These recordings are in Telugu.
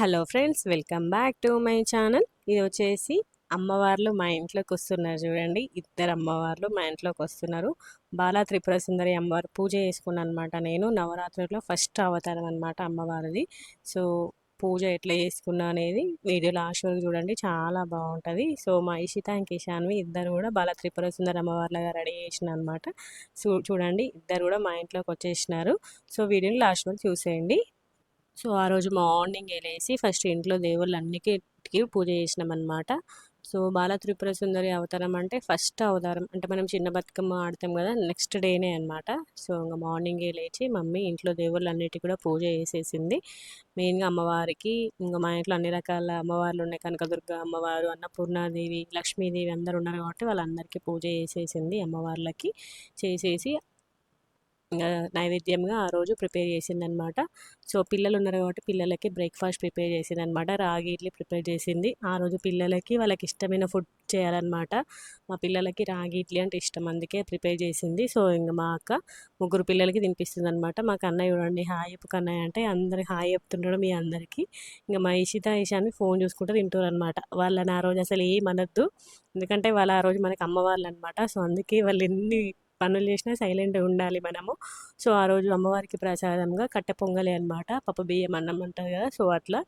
Hello friends welcome back to my channel. ఇది వచ్చేసి అమ్మవార్లు మా ఇంట్లోకి వస్తున్నారు చూడండి. ఇద్దరు అమ్మవార్లు మా ఇంట్లోకి వస్తున్నారు. బాలా త్రిపుర సుందరి అమ్మవారు పూజ చేసుకున్నాను అనమాట నేను. నవరాత్రిలో ఫస్ట్ అవతారం అనమాట అమ్మవారిది. సో పూజ ఎట్లా చేసుకున్నా అనేది వీడియో లాస్ట్ వరకు చూడండి. చాలా బాగుంటుంది. సో మా ఇషిత ఇంక ఇషాన్వి ఇద్దరు కూడా బాల త్రిపుర సుందర అమ్మవార్లుగా రెడీ చేసిన అనమాట సో చూడండి. ఇద్దరు కూడా మా ఇంట్లోకి వచ్చేసినారు. సో వీడియోని లాస్ట్ వరకు చూసేయండి. సో ఆ రోజు మార్నింగ్ వెళ్ళేసి ఫస్ట్ ఇంట్లో దేవుళ్ళన్నిటికీ పూజ చేసినాం అనమాట సో బాల త్రిపుర సుందరి అవతారం అంటే ఫస్ట్ అవతారం. అంటే మనం చిన్న బతుకమ్మ ఆడతాం కదా నెక్స్ట్ డేనే అనమాట సో ఇంకా మార్నింగే లేచి మమ్మీ ఇంట్లో దేవుళ్ళన్నిటి కూడా పూజ చేసేసింది. మెయిన్గా అమ్మవారికి ఇంకా మా ఇంట్లో అన్ని రకాల అమ్మవార్లు ఉన్నాయి. కనకదుర్గ అమ్మవారు అన్నపూర్ణాదేవి లక్ష్మీదేవి అందరు ఉన్నారు కాబట్టి వాళ్ళందరికీ పూజ చేసేసింది అమ్మవార్లకి. చేసేసి నైవేద్యంగా ఆ రోజు ప్రిపేర్ చేసిందనమాట. సో పిల్లలు ఉన్నారు కాబట్టి పిల్లలకి బ్రేక్ఫాస్ట్ ప్రిపేర్ చేసింది అనమాట రాగి ఇడ్లీ ప్రిపేర్ చేసింది. ఆ రోజు పిల్లలకి వాళ్ళకి ఇష్టమైన ఫుడ్ చేయాలన్నమాట మా పిల్లలకి రాగి ఇడ్లీ అంటే ఇష్టం. అందుకే ప్రిపేర్ చేసింది. సో ఇంకా మా అక్క ముగ్గురు పిల్లలకి తినిపిస్తుంది అనమాట మా కన్నయ్య చూడండి. హాయ్ చెప్పు కన్నయ్య అంటే అందరికి హాయ్ చెప్తుండడం మీ అందరికీ. ఇంకా మా ఇషిత ఇషాన్ని ఫోన్ చూసుకుంటూ తింటారు అనమాట వాళ్ళని ఆ రోజు అసలు ఏమనొద్దు ఎందుకంటే వాళ్ళు ఆ రోజు మనకి అమ్మవాళ్ళు అనమాట సో అందుకే వాళ్ళు ఎన్ని పనులు చేసినా సైలెంట్గా ఉండాలి మనము. సో ఆ రోజు అమ్మవారికి ప్రసాదంగా కట్టె పొంగలి అనమాట పప్పు బియ్యం అన్నం అంటారు కదా సో అట్లా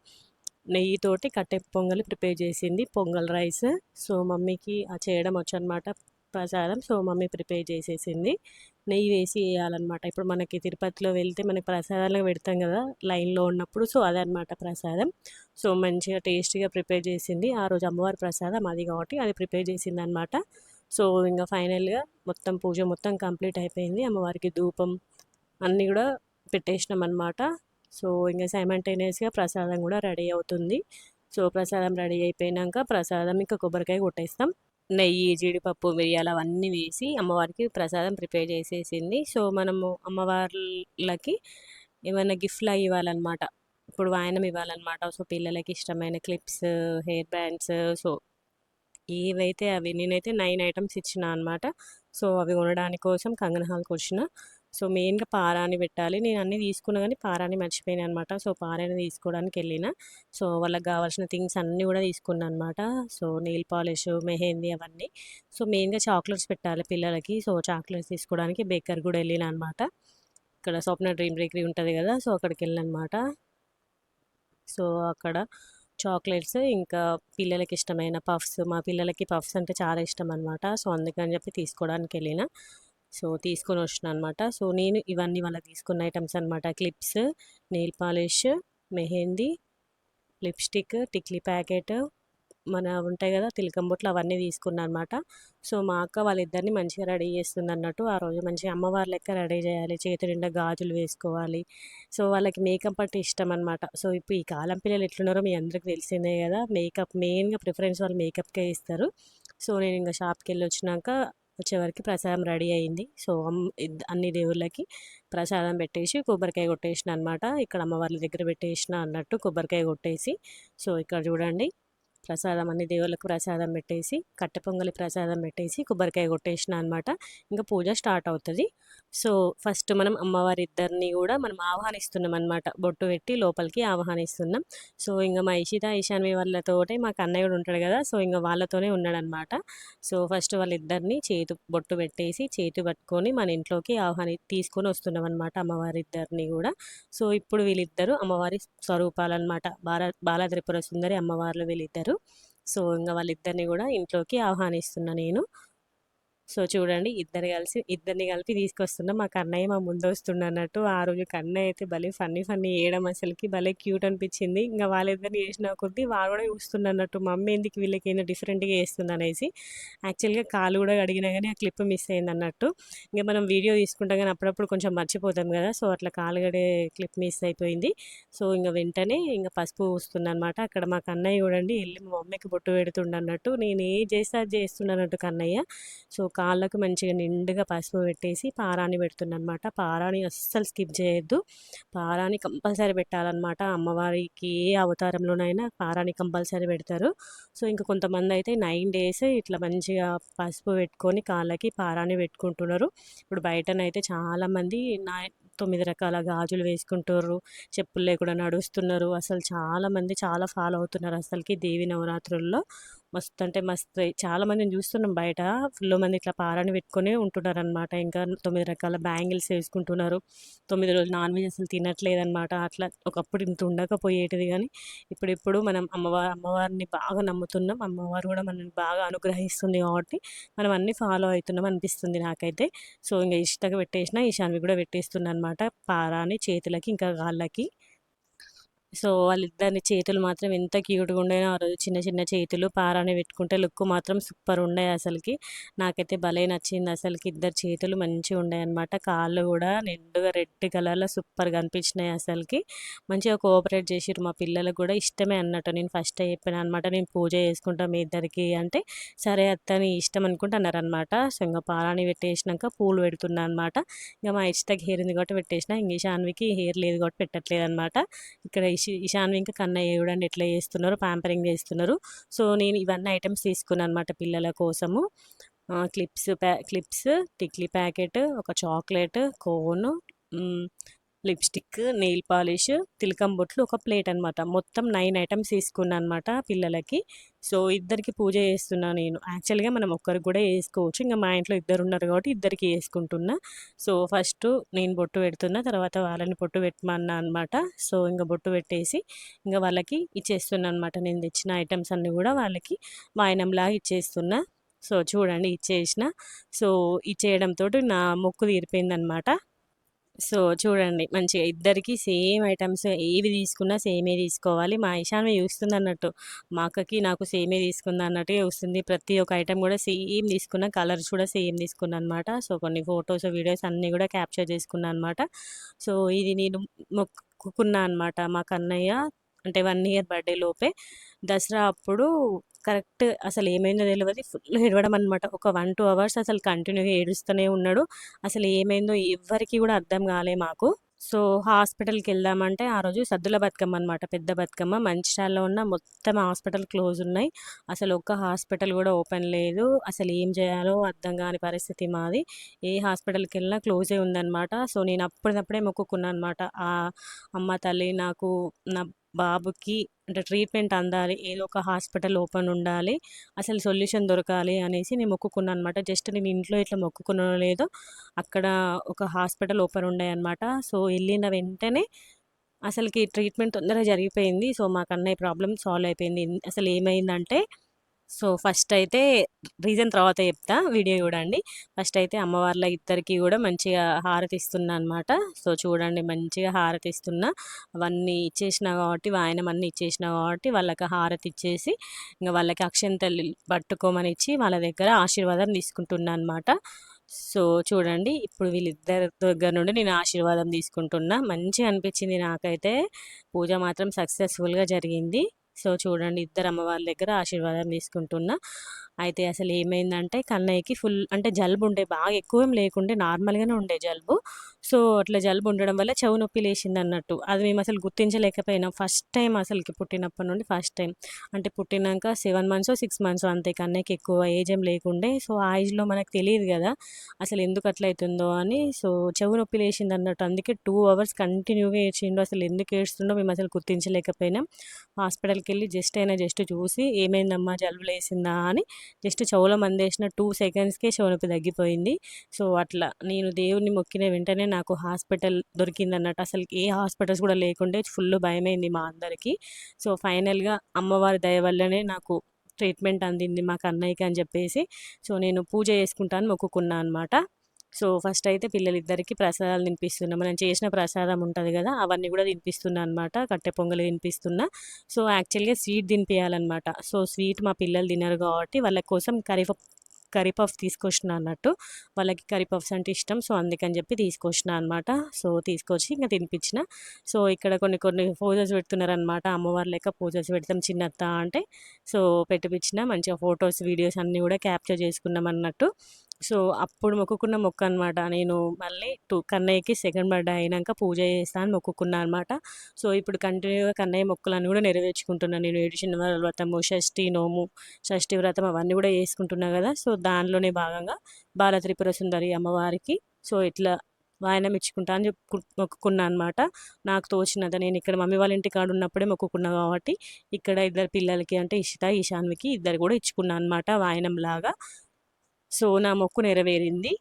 నెయ్యితోటి కట్టె పొంగలి ప్రిపేర్ చేసింది. పొంగల్ రైస్ సో మమ్మీకి ఆ చేయడం వచ్చనమాట ప్రసాదం. సో మమ్మీ ప్రిపేర్ చేసేసింది. నెయ్యి వేసి వేయాలన్నమాట. ఇప్పుడు మనకి తిరుపతిలో వెళ్తే మనకి ప్రసాదాలు పెడతాం కదా లైన్లో ఉన్నప్పుడు. సో అదనమాట ప్రసాదం. సో మంచిగా టేస్టీగా ప్రిపేర్ చేసింది. ఆ రోజు అమ్మవారి ప్రసాదం అది కాబట్టి అది ప్రిపేర్ చేసింది అనమాట సో ఇంకా ఫైనల్గా మొత్తం పూజ మొత్తం కంప్లీట్ అయిపోయింది. అమ్మవారికి ధూపం అన్నీ కూడా పెట్టేసినాం అనమాట సో ఇంకా సైమంటేనియస్గా ప్రసాదం కూడా రెడీ అవుతుంది. సో ప్రసాదం రెడీ అయిపోయినాక ప్రసాదం ఇంకా కొబ్బరికాయ కొట్టేస్తాం. నెయ్యి జీడిపప్పు మిరియాలు అవన్నీ వేసి అమ్మవారికి ప్రసాదం ప్రిపేర్ చేసేసింది. సో మనము అమ్మవార్లకి ఏమైనా గిఫ్ట్లు ఇవ్వాలన్నమాట. ఇప్పుడు వాయనం ఇవ్వాలన్నమాట. సో పిల్లలకి ఇష్టమైన క్లిప్స్ హెయిర్ బ్యాండ్స్ సో ఏవైతే అవి నేనైతే నైన్ ఐటమ్స్ ఇచ్చిన అనమాట సో అవి కొనడానికి కోసం కంగన హాల్కి వచ్చిన. సో మెయిన్గా పారాని పెట్టాలి. నేను అన్నీ తీసుకున్నా కానీ పారాని మర్చిపోయాను అనమాట సో పారాని తీసుకోవడానికి వెళ్ళిన. సో వాళ్ళకి కావాల్సిన థింగ్స్ అన్నీ కూడా తీసుకున్నాను అనమాట సో నెయిల్ పాలిష్ మెహందీ అవన్నీ. సో మెయిన్గా చాక్లెట్స్ పెట్టాలి పిల్లలకి. సో చాక్లెట్స్ తీసుకోవడానికి బేకర్ కూడా వెళ్ళిన అనమాట ఇక్కడ స్వప్న డ్రీమ్ బేకరీ ఉంటుంది కదా సో అక్కడికి వెళ్ళిన అనమాట సో అక్కడ చాక్లెట్స్ ఇంకా పిల్లలకి ఇష్టమైన పఫ్స్. మా పిల్లలకి పఫ్స్ అంటే చాలా ఇష్టం అనమాట సో అందుకని చెప్పి తీసుకోవడానికి వెళ్ళిన సో తీసుకొని వచ్చిన అనమాట సో నేను ఇవన్నీ వాళ్ళకి తీసుకున్న ఐటమ్స్ అనమాట clips nail polish mehndi lipstick tikli packet మన ఉంటాయి కదా తిలకం బొట్లు అవన్నీ తీసుకున్నాను అనమాట సో మా అక్క వాళ్ళిద్దరిని మంచిగా రెడీ చేస్తుంది అన్నట్టు ఆ రోజు మంచిగా అమ్మవారి లెక్క రెడీ చేయాలి చేతి నిండా గాజులు వేసుకోవాలి. సో వాళ్ళకి మేకప్ అంటే ఇష్టం అనమాట సో ఇప్పుడు ఈ కాలం పిల్లలు ఎట్లున్నారో మీ అందరికి తెలిసిందే కదా మేకప్ మెయిన్గా ప్రిఫరెన్స్ వాళ్ళు మేకప్కే ఇస్తారు. సో నేను ఇంకా షాప్కి వెళ్ళి వచ్చినాక వచ్చేవరకు ప్రసాదం రెడీ అయింది. సో అన్ని దేవుళ్ళకి ప్రసాదం పెట్టేసి కొబ్బరికాయ కొట్టేసిన అనమాట ఇక్కడ అమ్మవార్ల దగ్గర పెట్టేసిన అన్నట్టు కొబ్బరికాయ కొట్టేసి. సో ఇక్కడ చూడండి. ప్రసాదం అన్ని దేవుళ్ళకి ప్రసాదం పెట్టేసి కట్టె పొంగలి ప్రసాదం పెట్టేసి కొబ్బరికాయ కొట్టేసిన అనమాట ఇంకా పూజ స్టార్ట్ అవుతుంది. సో ఫస్ట్ మనం అమ్మవారి ఇద్దరిని కూడా మనం ఆహ్వానిస్తున్నాం అనమాట బొట్టు పెట్టి లోపలికి ఆహ్వానిస్తున్నాం. సో ఇంకా మా ఇషిత ఈశాన్వి వాళ్ళతోటే మా కూడా ఉంటాడు కదా! సో ఇంకా వాళ్ళతోనే ఉన్నాడనమాట సో ఫస్ట్ వాళ్ళిద్దరిని చేతు బొట్టు పెట్టేసి చేతు పట్టుకొని మన ఇంట్లోకి ఆహ్వాని తీసుకొని వస్తున్నాం అనమాట అమ్మవారి ఇద్దరిని కూడా. సో ఇప్పుడు వీళ్ళిద్దరు అమ్మవారి స్వరూపాలన్నమాట. బాల బాల త్రిపుర సుందరి అమ్మవార్లు వీళ్ళిద్దరు. సో ఇంకా వాళ్ళిద్దరిని కూడా ఇంట్లోకి ఆహ్వానిస్తున్నా నేను. సో చూడండి ఇద్దరు కలిసి ఇద్దరిని కలిపి తీసుకొస్తున్నాం. మా కన్నయ్య మా ముందు వస్తుండ అన్నట్టు ఆ రోజు కన్నయ్య అయితే భలే ఫన్నీ ఫన్నీ వేయడం అసలుకి భలే క్యూట్ అనిపించింది. ఇంకా వాళ్ళిద్దరిని వేసిన కొద్దీ వాళ్ళు కూడా చూస్తుండ అన్నట్టు మమ్మీ ఎందుకు వీళ్ళకి ఏదో డిఫరెంట్గా వేస్తుంది అనేసి యాక్చువల్గా కాలు కూడా అడిగినా కానీ ఆ క్లిప్ మిస్ అయింది అన్నట్టు ఇంకా మనం వీడియో తీసుకుంటాం కానీ అప్పుడప్పుడు కొంచెం మర్చిపోతాం కదా సో అట్లా కాలు గడే క్లిప్ మిస్ అయిపోయింది. సో ఇంకా వెంటనే ఇంకా పసుపు పూస్తుందనమాట అనమాట అక్కడ మా కన్నయ్య చూడండి వెళ్ళి మా మమ్మీకి బొట్టు పెడుతుండన్నట్టు నేను ఏ చేస్తే అది చేస్తున్నట్టు కన్నయ్య. సో కాళ్ళకు మంచిగా నిండుగా పసుపు పెట్టేసి పారాని పెడుతుందనమాట పారాని అస్సలు స్కిప్ చేయొద్దు. పారాని కంపల్సరీ పెట్టాలన్నమాట. అమ్మవారికి ఏ అవతారంలోనైనా పారాని కంపల్సరీ పెడతారు. సో ఇంకా కొంతమంది అయితే నైన్ డేస్ ఇట్లా మంచిగా పసుపు పెట్టుకొని కాళ్ళకి పారాని పెట్టుకుంటున్నారు. ఇప్పుడు బయటనైతే చాలామంది నా తొమ్మిది రకాల గాజులు వేసుకుంటారు చెప్పులు లేకుండా నడుస్తున్నారు. అసలు చాలామంది చాలా ఫాలో అవుతున్నారు అసలుకి దేవి నవరాత్రుల్లో. మస్తు అంటే మస్తు. చాలా మందిని చూస్తున్నాం బయట. ఫుల్ మంది ఇట్లా పారాని పెట్టుకొని ఉంటున్నారు అనమాట ఇంకా తొమ్మిది రకాల బ్యాంగిల్స్ వేసుకుంటున్నారు. తొమ్మిది రోజులు నాన్ వెజ్ అసలు తినట్లేదన్నమాట. అట్లా ఒకప్పుడు ఇంత ఉండకపోయేటిది కానీ ఇప్పుడిప్పుడు మనం అమ్మవారి అమ్మవారిని బాగా నమ్ముతున్నాం. అమ్మవారు కూడా మనల్ని బాగా అనుగ్రహిస్తుంది కాబట్టి మనం అన్ని ఫాలో అవుతున్నాం అనిపిస్తుంది నాకైతే. సో ఇంకా ఇష్టంగా పెట్టేసిన ఈశాన్వి కూడా పెట్టేస్తున్నా అనమాట పారాని చేతులకి ఇంకా కాళ్ళకి సో వాళ్ళిద్దరిని చేతులు మాత్రం ఎంత క్యూట్గా ఉండేనో ఆ రోజు చిన్న చిన్న చేతులు పారాని పెట్టుకుంటే లుక్ మాత్రం సూపర్ ఉండే అసలుకి. నాకైతే భలే నచ్చింది అసలుకి ఇద్దరు చేతులు మంచిగా ఉండే అనమాట కాళ్ళు కూడా నిండుగా రెడ్ కలర్లో సూపర్గా అనిపించినాయి అసలుకి. మంచిగా కోఆపరేట్ చేసిరు మా పిల్లలకు కూడా ఇష్టమే అన్నట్టు. నేను ఫస్ట్ చెప్పాను అనమాట నేను పూజ చేసుకుంటాం మీ ఇద్దరికి అంటే సరే అత్త నీ ఇష్టం అనుకుంటున్నారు అనమాట సో ఇంకా పారాని పెట్టేసినాక పూలు పెడుతున్నా అనమాట ఇంకా మా ఇష్టకి హెయిర్ ఉంది కాబట్టి పెట్టేసిన ఇంక ఈశాన్వికి హెయిర్ లేదు కాబట్టి పెట్టట్లేదు అనమాట ఇక్కడ ఇషి ఇంకా కన్నయ్య చూడండి ఎట్లా చేస్తున్నారు ప్యాంపరింగ్ చేస్తున్నారు. సో నేను ఇవన్నీ ఐటమ్స్ తీసుకున్నాను అనమాట పిల్లల కోసము. క్లిప్స్ ప్యా క్లిప్స్ టిక్లీ ప్యాకెట్ ఒక chocolate cone lipstick nail polish తిలకం బొట్లు ఒక ప్లేట్ అనమాట మొత్తం నైన్ ఐటమ్స్ తీసుకున్నాను అనమాట పిల్లలకి. సో ఇద్దరికి పూజ చేస్తున్నా నేను. యాక్చువల్గా మనం ఒక్కరికి కూడా వేసుకోవచ్చు. ఇంకా మా ఇంట్లో ఇద్దరు ఉన్నారు కాబట్టి ఇద్దరికి వేసుకుంటున్నా. సో ఫస్ట్ నేను బొట్టు పెడుతున్నా తర్వాత వాళ్ళని బొట్టు పెట్టమన్నా అనమాట సో ఇంకా బొట్టు పెట్టేసి ఇంకా వాళ్ళకి ఇచ్చేస్తున్నా అనమాట నేను తెచ్చిన ఐటమ్స్ అన్నీ కూడా వాళ్ళకి వాయనంలాగా ఇచ్చేస్తున్నా. సో చూడండి ఇచ్చేసిన. సో ఇచ్చేయడంతో నా మొక్కు తీరిపోయిందనమాట సో చూడండి మంచిగా ఇద్దరికి సేమ్ ఐటమ్స్ ఏవి తీసుకున్నా సేమే తీసుకోవాలి. మా ఇషాన్వి చూస్తుంది అన్నట్టు మా అక్కకి నాకు సేమే తీసుకుంది అన్నట్టు వస్తుంది ప్రతి ఒక్క ఐటమ్ కూడా సేమ్ తీసుకున్న కలర్స్ కూడా సేమ్ తీసుకున్నా అనమాట సో కొన్ని ఫొటోస్ వీడియోస్ అన్నీ కూడా క్యాప్చర్ చేసుకున్నా అనమాట సో ఇది నేను మొక్కుకున్నా అనమాట మా కన్నయ్య. అంటే వన్ ఇయర్ బర్త్డే లోపే దసరా అప్పుడు కరెక్ట్ అసలు ఏమైందో తెలియదు ఫుల్ ఏడవడం అనమాట ఒక వన్ టూ అవర్స్ అసలు కంటిన్యూగా ఏడుస్తూనే ఉన్నాడు. అసలు ఏమైందో ఎవరికి కూడా అర్థం కాలే మాకు. సో హాస్పిటల్కి వెళ్దామంటే ఆ రోజు సద్దుల బతుకమ్మ అనమాట పెద్ద బతుకమ్మ. మంచిర్యాలలో ఉన్న మొత్తం హాస్పిటల్ క్లోజ్ ఉన్నాయి. అసలు ఒక్క హాస్పిటల్ కూడా ఓపెన్ లేదు. అసలు ఏం చేయాలో అర్థం కాని పరిస్థితి మాది. ఏ హాస్పిటల్కి వెళ్ళినా క్లోజే ఉందన్నమాట. సో నేను అప్పటిదప్పుడే మొక్కుకున్నాను అనమాట ఆ అమ్మ తల్లి నాకు నా బాబుకి అంటే ట్రీట్మెంట్ అందాలి ఏదో ఒక హాస్పిటల్ ఓపెన్ ఉండాలి అసలు సొల్యూషన్ దొరకాలి అనేసి నేను మొక్కుకున్నాను అనమాట జస్ట్ నేను ఇంట్లో ఇట్లా మొక్కుకున్నా లేదో అక్కడ ఒక హాస్పిటల్ ఓపెన్ ఉండే అనమాట సో వెళ్ళిన వెంటనే అసలుకి ట్రీట్మెంట్ తొందరగా జరిగిపోయింది. సో మాకు అన్నయ్య ప్రాబ్లం సాల్వ్ అయిపోయింది. అసలు ఏమైందంటే సో ఫస్ట్ అయితే రీజన్ తర్వాత చెప్తా వీడియో చూడండి. ఫస్ట్ అయితే అమ్మవార్ల ఇద్దరికి కూడా మంచిగా హారతి ఇస్తున్నా అనమాట సో చూడండి మంచిగా హారతి ఇస్తున్నా అవన్నీ ఇచ్చేసిన కాబట్టి వాయనం అన్నీ ఇచ్చేసిన కాబట్టి వాళ్ళకి హారతి ఇచ్చేసి ఇంకా వాళ్ళకి అక్షంతలు పట్టుకోమని ఇచ్చి వాళ్ళ దగ్గర ఆశీర్వాదం తీసుకుంటున్నా అనమాట సో చూడండి ఇప్పుడు వీళ్ళిద్దరి దగ్గర నుండి నేను ఆశీర్వాదం తీసుకుంటున్నా. మంచిగా అనిపించింది నాకైతే. పూజ మాత్రం సక్సెస్ఫుల్గా జరిగింది. సో చూడండి ఇద్దరు అమ్మవారి దగ్గర ఆశీర్వాదం తీసుకుంటున్నా. అయితే అసలు ఏమైందంటే కన్నయ్యకి ఫుల్ అంటే జలుబు ఉండే బాగా ఎక్కువ లేకుండే నార్మల్గానే ఉండే జలుబు. సో అట్లా జలుబు ఉండడం వల్ల చెవు నొప్పి లేచింది అన్నట్టు. అది మేము అసలు గుర్తించలేకపోయినాం. ఫస్ట్ టైం అసలుకి పుట్టినప్పటి నుండి ఫస్ట్ టైం అంటే పుట్టినాక సెవెన్ మంత్స్ సిక్స్ మంత్స్ అంతే కన్నయ్యకి ఎక్కువ ఏజ్ ఏం లేకుండే. సో ఆ ఏజ్లో మనకు తెలియదు కదా అసలు ఎందుకు అట్లా అవుతుందో అని. సో చెవు నొప్పి లేచింది అన్నట్టు. అందుకే టూ అవర్స్ కంటిన్యూగా ఏడ్చిండు. అసలు ఎందుకు ఏడుస్తుండో మేము అసలు గుర్తించలేకపోయినాం. హాస్పిటల్కి వెళ్ళి జస్ట్ అయినా జస్ట్ చూసి ఏమైందమ్మా జలుబు లేసిందా అని జస్ట్ చెవుల మందేసిన టూ సెకండ్స్కే చెవునొప్పి తగ్గిపోయింది. సో అట్లా నేను దేవుడిని మొక్కిన వెంటనే నాకు హాస్పిటల్ దొరికింది అన్నట్టు అసలు ఏ హాస్పిటల్స్ కూడా లేకుండే ఫుల్ భయమైంది మా అందరికీ. సో ఫైనల్గా అమ్మవారి దయ వల్లనే నాకు ట్రీట్మెంట్ అందింది మా కన్నయ్యకి అని చెప్పేసి. సో నేను పూజ చేసుకుంటాను మొక్కుకున్నా అనమాట సో ఫస్ట్ అయితే పిల్లలిద్దరికి ప్రసాదాలు తినిపిస్తున్నాం. మనం చేసిన ప్రసాదం ఉంటుంది కదా అవన్నీ కూడా తినిపిస్తున్నా అనమాట కట్టె పొంగలు తినిపిస్తున్నా. సో యాక్చువల్గా స్వీట్ తినిపించాలన్నమాట సో స్వీట్ మా పిల్లలు తినరు కాబట్టి వాళ్ళ కోసం కర్రీ కర్రీ పఫ్ తీసుకొచ్చిన అన్నట్టు. వాళ్ళకి కర్రీ పఫ్స్ అంటే ఇష్టం. సో అందుకని చెప్పి తీసుకొచ్చిన అనమాట సో తీసుకొచ్చి ఇంకా తినిపించిన. సో ఇక్కడ కొన్ని కొన్ని పూజస్ పెడుతున్నారనమాట అమ్మవారి లెక్క పూజస్ పెడతాం చిన్నత్త అంటే. సో పెట్టిపించిన. మంచిగా ఫొటోస్ వీడియోస్ అన్నీ కూడా క్యాప్చర్ చేసుకున్నాం అన్నట్టు. సో అప్పుడు మొక్కుకున్న మొక్క అనమాట నేను మళ్ళీ టూ కన్నయ్యకి సెకండ్ బర్త్డే అయినాక పూజ చేస్తాను మొక్కుకున్నా అనమాట. సో ఇప్పుడు కంటిన్యూగా కన్నయ్య మొక్కలన్నీ కూడా నెరవేర్చుకుంటున్నాను నేను ఏడు వ్రతము షష్ఠి నోము షష్ఠి వ్రతం అవన్నీ కూడా వేసుకుంటున్నా కదా! సో దానిలోనే భాగంగా బాల త్రిపుర సుందరి అమ్మవారికి సో ఇట్లా వాయనం ఇచ్చుకుంటా అని చెప్పు మొక్కుకున్నా అనమాట. నాకు తోచినంత నేను ఇక్కడ మమ్మీ వాళ్ళ ఇంటి కాడ ఉన్నప్పుడే మొక్కుకున్నా కాబట్టి ఇక్కడ ఇద్దరు పిల్లలకి అంటే ఇషిత ఈశాన్వికి ఇద్దరు కూడా ఇచ్చుకున్నా అనమాట వాయనం లాగా సో నా మొక్కు నెరవేరింది.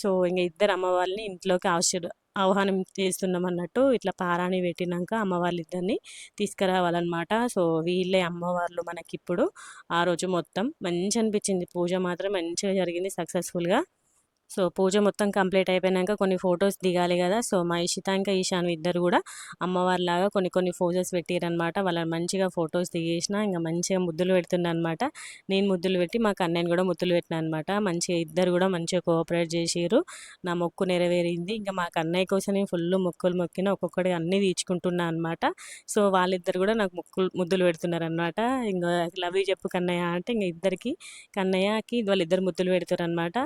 సో ఇంకా ఇద్దరు అమ్మవారిని ఇంట్లోకి ఆశీర్ ఆహ్వానం చేస్తున్నాం అన్నట్టు ఇట్లా పారాణి పెట్టినాక అమ్మవారి ఇద్దరిని తీసుకురావాలన్నమాట. సో వీళ్ళే అమ్మవార్లు మనకిప్పుడు. ఆ రోజు మొత్తం మంచి అనిపించింది. పూజ మాత్రం మంచిగా జరిగింది సక్సెస్ఫుల్గా. సో పూజ మొత్తం కంప్లీట్ అయిపోయినాక కొన్ని ఫొటోస్ దిగాలి కదా. సో మా ఇషిత ఇంకా ఈశాన్ ఇద్దరు కూడా అమ్మవారిలాగా కొన్ని కొన్ని ఫోజెస్ పెట్టారనమాట వాళ్ళని మంచిగా ఫొటోస్ దిగేసిన ఇంకా మంచిగా ముద్దులు పెడుతుండనమాట నేను ముద్దులు పెట్టి మా కన్నయ్యని కూడా ముద్దులు పెట్టిన అనమాట మంచిగా ఇద్దరు కూడా మంచిగా కోఆపరేట్ చేసారు నా మొక్కు నెరవేరింది. ఇంకా మా కన్నయ్య కోసం నేను ఫుల్ మొక్కులు మొక్కిన ఒక్కొక్కటి అన్నీ తీర్చుకుంటున్నా అనమాట సో వాళ్ళిద్దరు కూడా నాకు మొక్కులు ముద్దులు పెడుతున్నారనమాట ఇంకా లవ్ చెప్పు కన్నయ్య అంటే ఇంకా ఇద్దరికి కన్నయ్యకి వాళ్ళిద్దరు ముద్దులు పెడతారు అనమాట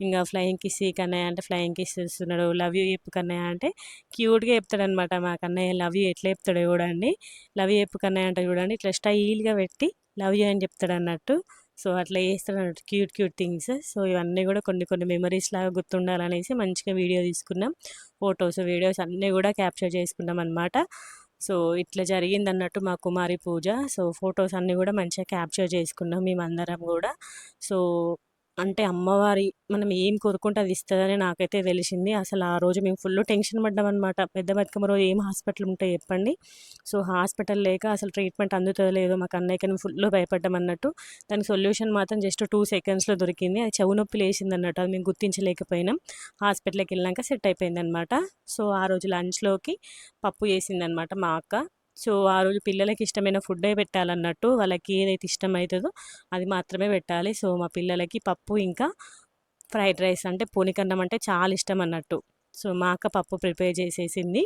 ఇంకా ఫ్లయింగ్ ఫ్లయింగ్ కిస్ కన్నయ్య అంటే ఫ్లయింగ్ కిస్ ఇస్తున్నాడు లవ్ యూ చెప్పు కన్నయ్య అంటే క్యూట్గా చెప్తాడనమాట మా కన్నయ్య. లవ్ యూ ఎట్లా చెప్తాడు చూడండి. లవ్ యూ చెప్పు కన్నయ్య అంటే చూడండి. ఇట్లా స్టైల్గా పెట్టి లవ్ యూ అని చెప్తాడు అన్నట్టు సో అట్లా చేస్తాడు అన్నట్టు క్యూట్ క్యూట్ థింగ్స్. సో ఇవన్నీ కూడా కొన్ని కొన్ని మెమరీస్ లాగా గుర్తుండాలనేసి మంచిగా వీడియో తీసుకున్నాం. ఫొటోస్ వీడియోస్ అన్నీ కూడా క్యాప్చర్ చేసుకున్నాం అనమాట సో ఇట్లా జరిగింది అన్నట్టు మా కుమారి పూజ. సో ఫొటోస్ అన్నీ కూడా మంచిగా క్యాప్చర్ చేసుకున్నాం మేమందరం కూడా. సో అంటే అమ్మవారి మనం ఏం కోరుకుంటే అది ఇస్తుందని నాకైతే తెలిసింది. అసలు ఆ రోజు మేము ఫుల్ టెన్షన్ పడ్డాం అనమాట పెద్ద బతుకమ్మ రోజు ఏం హాస్పిటల్ ఉంటాయి చెప్పండి. సో హాస్పిటల్ లేక అసలు ట్రీట్మెంట్ అందుతుందో లేదో మాకు అన్నయ్యకి ఫుల్ భయపడ్డాం అన్నట్టు. దానికి సొల్యూషన్ మాత్రం జస్ట్ టూ సెకండ్స్లో దొరికింది. అది చెవు నొప్పి లేచింది అన్నట్టు. అది మేము గుర్తించలేకపోయినాం. హాస్పిటల్కి వెళ్ళాక సెట్ అయిపోయింది అనమాట సో ఆ రోజు లంచ్లోకి పప్పు చేసిందనమాట మా అక్క. సో ఆ రోజు పిల్లలకి ఇష్టమైన ఫుడ్డే పెట్టాలన్నట్టు వాళ్ళకి ఏదైతే ఇష్టమవుతుందో అది మాత్రమే పెట్టాలి. సో మా పిల్లలకి పప్పు ఇంకా ఫ్రైడ్ రైస్ అంటే పూనికన్నం అంటే చాలా ఇష్టం అన్నట్టు సో మా అక్క పప్పు ప్రిపేర్ చేసేసింది.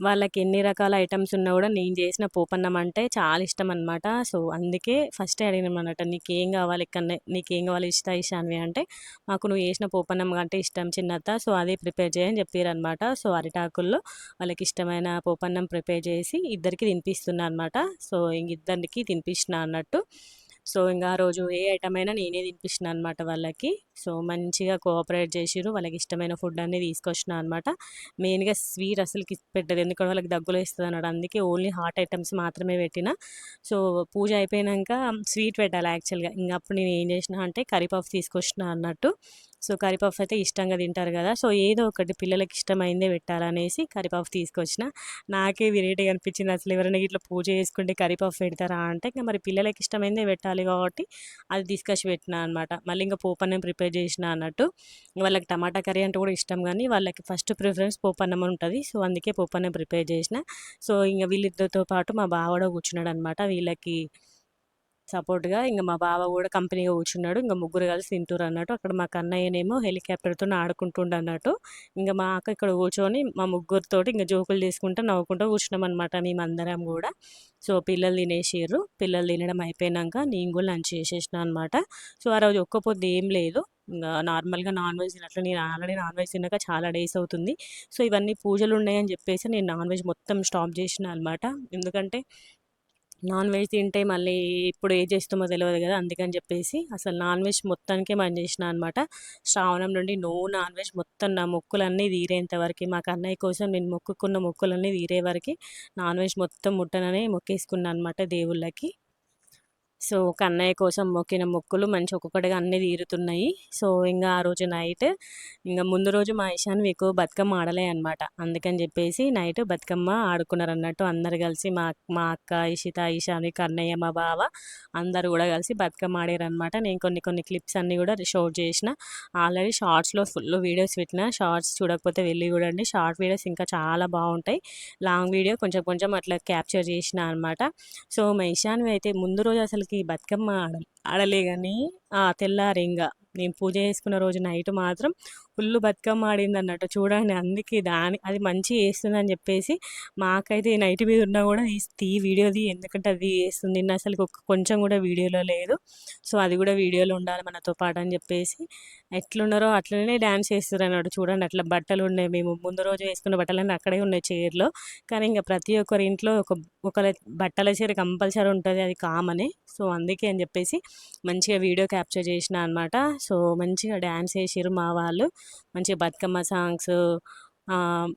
వాళ్ళకి ఎన్ని రకాల ఐటమ్స్ ఉన్నా కూడా నేను చేసిన పోపన్నం అంటే చాలా ఇష్టం అనమాట సో అందుకే ఫస్ట్ అడిగినమాట నీకేం కావాలి ఎక్కడ నీకేం కావాలి ఇష్ట ఇషాన్వి? అంటే మాకు నువ్వు చేసిన పోపన్నం అంటే ఇష్టం చిన్నత సో అదే ప్రిపేర్ చేయని చెప్పారనమాట సో అరిటాకుల్లో వాళ్ళకి ఇష్టమైన పోపన్నం ప్రిపేర్ చేసి ఇద్దరికి తినిపిస్తున్నా అనమాట సో ఇంక ఇద్దరికి తినిపించిన అన్నట్టు సో ఇంకా ఆ రోజు ఏ ఐటమ్ అయినా నేనే తినిపించిన అనమాట వాళ్ళకి. సో మంచిగా కోఆపరేట్ చేసిరు వాళ్ళకి ఇష్టమైన ఫుడ్ అన్నీ తీసుకొచ్చిన అనమాట మెయిన్గా స్వీట్ అసలుకి పెట్టదు. ఎందుకంటే వాళ్ళకి దగ్గులు వేస్తుంది అన్నాడు. అందుకే ఓన్లీ హాట్ ఐటమ్స్ మాత్రమే పెట్టిన. సో పూజ అయిపోయాక స్వీట్ పెట్టాలి యాక్చువల్గా. ఇంకా అప్పుడు నేను ఏం చేసిన అంటే కర్రీపఫ్ తీసుకొచ్చిన అన్నట్టు. సో కర్రీపఫ్ అయితే ఇష్టంగా తింటారు కదా! సో ఏదో ఒకటి పిల్లలకి ఇష్టమైందే పెట్టాలనేసి కర్రీపఫ్ తీసుకొచ్చిన. నాకే వెరైటీగా అనిపించింది. అసలు ఎవరైనా ఇట్లా పూజ చేసుకుంటే కర్రీపఫ్ పెడతారా అంటే ఇంకా మరి పిల్లలకి ఇష్టమైందే పెట్టాలి కాబట్టి అది తీసుకొచ్చి పెట్టిన అనమాట మళ్ళీ ఇంకా పోపన్నం ప్రిపేర్ చేసిన అన్నట్టు. వాళ్ళకి టమాటా కర్రీ అంటే కూడా ఇష్టం కానీ వాళ్ళకి ఫస్ట్ ప్రిఫరెన్స్ పోపన్నం ఉంటుంది. సో అందుకే పోపన్నం ప్రిపేర్ చేసిన. సో ఇంకా వీళ్ళిద్దరితో పాటు మా బావడ కూర్చున్నాడు అనమాట వీళ్ళకి సపోర్ట్గా ఇంకా మా బావ కూడా కంపెనీగా కూర్చున్నాడు. ఇంకా ముగ్గురు కలిసి తింటారు అన్నట్టు అక్కడ మా కన్నయ్యనేమో హెలికాప్టర్తో ఆడుకుంటుండ అన్నట్టు ఇంకా మా అక్క ఇక్కడ కూర్చొని మా ముగ్గురితోటి ఇంకా జోకులు తీసుకుంటూ నవ్వుకుంటూ కూర్చున్నాం అనమాట మేమందరం కూడా సో పిల్లలు తినేసారు పిల్లలు తినడం అయిపోయినాక నేను కూడా లంచ్ చేసేసిన అనమాట సో ఆ రోజు ఒక్క పొద్దు ఏం లేదు. ఇంకా నార్మల్గా నాన్ వెజ్ తినట్లు. నేను ఆల్రెడీ నాన్ వెజ్ తినక చాలా డేస్ అవుతుంది. సో ఇవన్నీ పూజలు ఉన్నాయని చెప్పేసి నేను నాన్ వెజ్ మొత్తం స్టాప్ చేసిన అనమాట ఎందుకంటే నాన్ వెజ్ తింటే మళ్ళీ ఇప్పుడు ఏం చేస్తామో తెలియదు కదా అందుకని చెప్పేసి అసలు నాన్ వెజ్ మొత్తానికే బంద్ చేసిన అనమాట శ్రావణం నుండి నో నాన్ వెజ్ మొత్తం నా మొక్కులన్నీ తీరేంత వరకు మాకు అన్నయ్య కోసం నేను మొక్కుకున్న మొక్కులన్నీ తీరే వరకు నాన్ వెజ్ మొత్తం ముట్టనని మొక్కేసుకున్నాను అనమాట దేవుళ్ళకి. సో కన్నయ్య కోసం మొక్కిన మొక్కులు మంచి ఒక్కొక్కటిగా అన్నీ తీరుతున్నాయి. సో ఇంకా ఆ రోజు నైట్ ఇంకా ముందు రోజు మా ఇషాన్ మీకు బతుకమ్మ ఆడలే అనమాట అందుకని చెప్పేసి నైట్ బతుకమ్మ ఆడుకున్నారు అన్నట్టు అందరు కలిసి మా మా అక్క ఇషిత ఇషాని కన్నయ్య మా బావ అందరు కూడా కలిసి బతుకమ్మ ఆడారు అనమాట నేను కొన్ని కొన్ని క్లిప్స్ అన్నీ కూడా షో చేసిన. ఆల్రెడీ షార్ట్స్లో ఫుల్ వీడియోస్ పెట్టిన. షార్ట్స్ చూడకపోతే వెళ్ళి చూడండి. షార్ట్ వీడియోస్ ఇంకా చాలా బాగుంటాయి. లాంగ్ వీడియో కొంచెం కొంచెం అట్లా క్యాప్చర్ చేసిన అనమాట సో మా ఇషాన్ అయితే ముందు రోజు అసలు ఈ బతుకమ్మ ఆడ ఆడలే కానీ ఆ ఇంకా నేను పూజ చేసుకున్న రోజు నైట్ మాత్రం ఫుల్ బతుకమ్మ ఆడింది అన్నట్టు చూడండి అందుకే దాని అది మంచి వేస్తుందని చెప్పేసి మాకైతే నైట్ మీద ఉన్నా కూడా తీ వీడియోది ఎందుకంటే అది వేస్తుంది నిన్న అసలు కొంచెం కూడా వీడియోలో లేదు. సో అది కూడా వీడియోలో ఉండాలి మనతో పాటు అని చెప్పేసి ఎట్లున్నారో అట్లనే డ్యాన్స్ చేస్తారు అన్నట్టు చూడండి. అట్లా బట్టలు ఉన్నాయి. మేము ముందు రోజు వేసుకున్న బట్టలన్నీ అక్కడే ఉన్నాయి చైర్లో. కానీ ఇంకా ప్రతి ఒక్కరి ఇంట్లో ఒక ఒకళ్ళ బట్టల చీర కంపల్సరీ ఉంటుంది అది కామనే. సో అందుకే అని చెప్పేసి మంచిగా వీడియో క్యాప్చర్ చేసిన అనమాట సో మంచిగా డ్యాన్స్ చేసిర్రు మా వాళ్ళు. మంచిగా బతుకమ్మ సాంగ్స్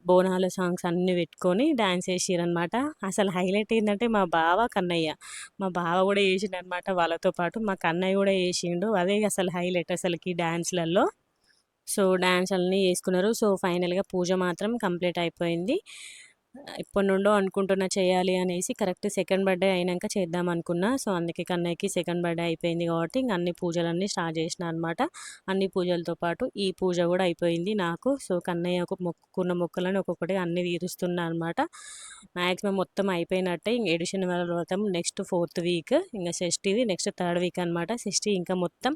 బోనాల సాంగ్స్ అన్నీ పెట్టుకొని డ్యాన్స్ అనమాట అసలు హైలైట్ ఏంటంటే మా బావ కన్నయ్య. మా బావ కూడా వేసిండు అనమాట వాళ్ళతో పాటు. మా కన్నయ్య కూడా వేసిండు అదే అసలు హైలైట్ అసలుకి డ్యాన్స్లలో సో డ్యాన్స్ అన్నీ వేసుకున్నారు సో ఫైనల్గా పూజ మాత్రం కంప్లీట్ అయిపోయింది. ఇప్పటి నుండో అనుకుంటున్నా చేయాలి అనేసి కరెక్ట్ సెకండ్ బర్త్డే అయినాక చేద్దాం అనుకున్నా. సో అందుకే కన్నయ్యకి సెకండ్ బర్త్డే అయిపోయింది కాబట్టి ఇంక అన్ని పూజలన్నీ స్టార్ట్ చేసిన అనమాట అన్ని పూజలతో పాటు ఈ పూజ కూడా అయిపోయింది నాకు. సో కన్నయ్య ఒక మొక్కుకున్న మొక్కలను ఒక్కొక్కటి అన్ని తీరుస్తున్నా అనమాట మ్యాక్సిమం మొత్తం అయిపోయినట్టే ఇంక ఎడిషన్ వ్రతం నెక్స్ట్ ఫోర్త్ వీక్. ఇంకా షష్ఠిది నెక్స్ట్ థర్డ్ వీక్ అనమాట షష్టి ఇంకా మొత్తం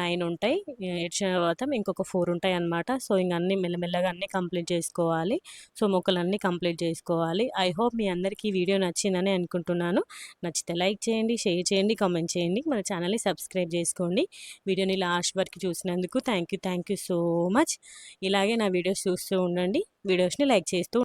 నైన్ ఉంటాయి. ఎడిషన్ వ్రతం ఇంకొక ఫోర్ ఉంటాయి అనమాట సో ఇంక అన్ని మెల్లమెల్లగా అన్నీ కంప్లీట్ చేసుకోవాలి. సో మొక్కలన్నీ కంప్లీట్ చేసుకోవాలి తీసుకోవాలి. ఐ హోప్ మీ అందరికీ ఈ వీడియో నచ్చిందని అనుకుంటున్నాను. నచ్చితే లైక్ చేయండి షేర్ చేయండి కామెంట్ చేయండి. మన ఛానల్ని సబ్స్క్రైబ్ చేసుకోండి. వీడియోని లాస్ట్ వరకు చూసినందుకు thank you thank you so much. ఇలాగే నా వీడియోస్ చూస్తూ ఉండండి. వీడియోస్ని లైక్ చేస్తూ